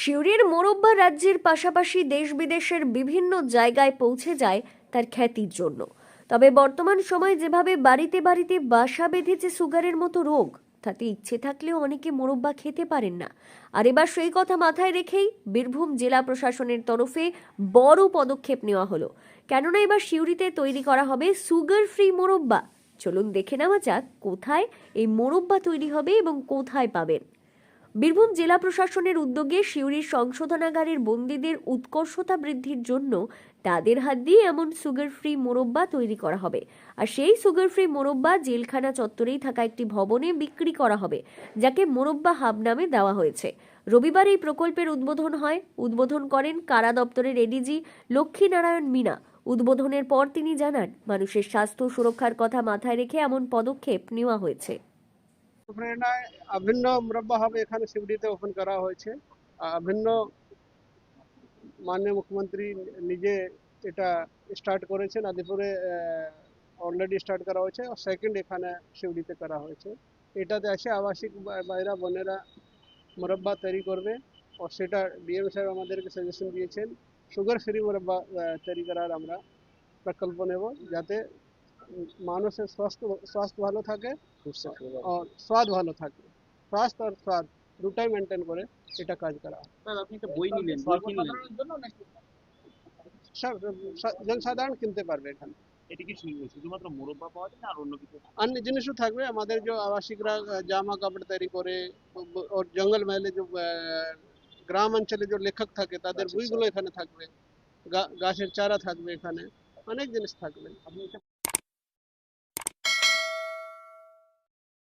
শিউরির মোরব্বা রাজ্যের পাশাপাশি দেশ বিদেশের বিভিন্ন জায়গায় পৌঁছে যায় তার খ্যাতির জন্য। তবে বর্তমান সময়ে যেভাবে বাড়িতে বাড়িতে বাসা বেঁধেছে সুগারের মতো রোগ, তাতে ইচ্ছে থাকলেও অনেকে মোরব্বা খেতে পারেন না। আর এবার সেই কথা মাথায় রেখেই বীরভূম জেলা প্রশাসনের তরফে বড় পদক্ষেপ নেওয়া হলো। কেননা এবার শিউরিতে তৈরি করা হবে সুগার ফ্রি মোরব্বা। চলুন দেখে নেওয়া যাক কোথায় এই মোরব্বা তৈরি হবে এবং কোথায় পাবেন। বীরভূম জেলা প্রশাসনের উদ্যোগে সিউড়ির সংশোধনাগারের বন্দীদের উৎকর্ষতা বৃদ্ধির জন্য তাদের হাত দিয়ে এমন সুগার ফ্রি মোরব্বা তৈরি করা হবে। আর সেই সুগার ফ্রি মোরব্বা জেলখানা চত্বরেই থাকা একটি ভবনে বিক্রি করা হবে, যাকে মোরব্বা হাব নামে দেওয়া হয়েছে। রবিবার এই প্রকল্পের উদ্বোধন হয়। উদ্বোধন করেন কারা দপ্তরের এডিজি লক্ষ্মীনারায়ণ মিনা। উদ্বোধনের পর তিনি জানান, মানুষের স্বাস্থ্য সুরক্ষার কথা মাথায় রেখে এমন পদক্ষেপ নেওয়া হয়েছে। প্রেরণায় অভিন্ন মুরব্বা এখানে শিবডিতে ওপেন করা হয়েছে। অভিন্ন মাননীয় মুখ্যমন্ত্রী নিজে এটা স্টার্ট করেছেন, আদিপুরে অলরেডি স্টার্ট করা হয়েছে, আর সেকেন্ড এখানে শিবডিতে করা হয়েছে। এটাতে এসে আবাসিক বাইরা, বোনেরা মুরব্বা তৈরি করবে, আর সেটা ডিএম সাহেব আমাদেরকে সাজেশন দিয়েছেন সুগার ফ্রি মুরব্বা তৈরি করার আমরা প্রকল্প নেব, যাতে মানুষের স্বাস্থ্য স্বাস্থ্য ভালো থাকে স্বাদ ভালো থাকে। স্বাস্থ্য আর স্বাদ দুটাই মেনটেন করে এটা কাজ করা। জনসাধারণ কিনতে পারবে এখানে। অন্য জিনিসও থাকবে আমাদের যে আবাসিকরা জামা কাপড় তৈরি করে ওর জঙ্গল মহলে যে গ্রাম অঞ্চলে যে লেখক থাকে তাদের বইগুলো এখানে থাকবে। গাছের চারা থাকবে এখানে অনেক জিনিস থাকবে।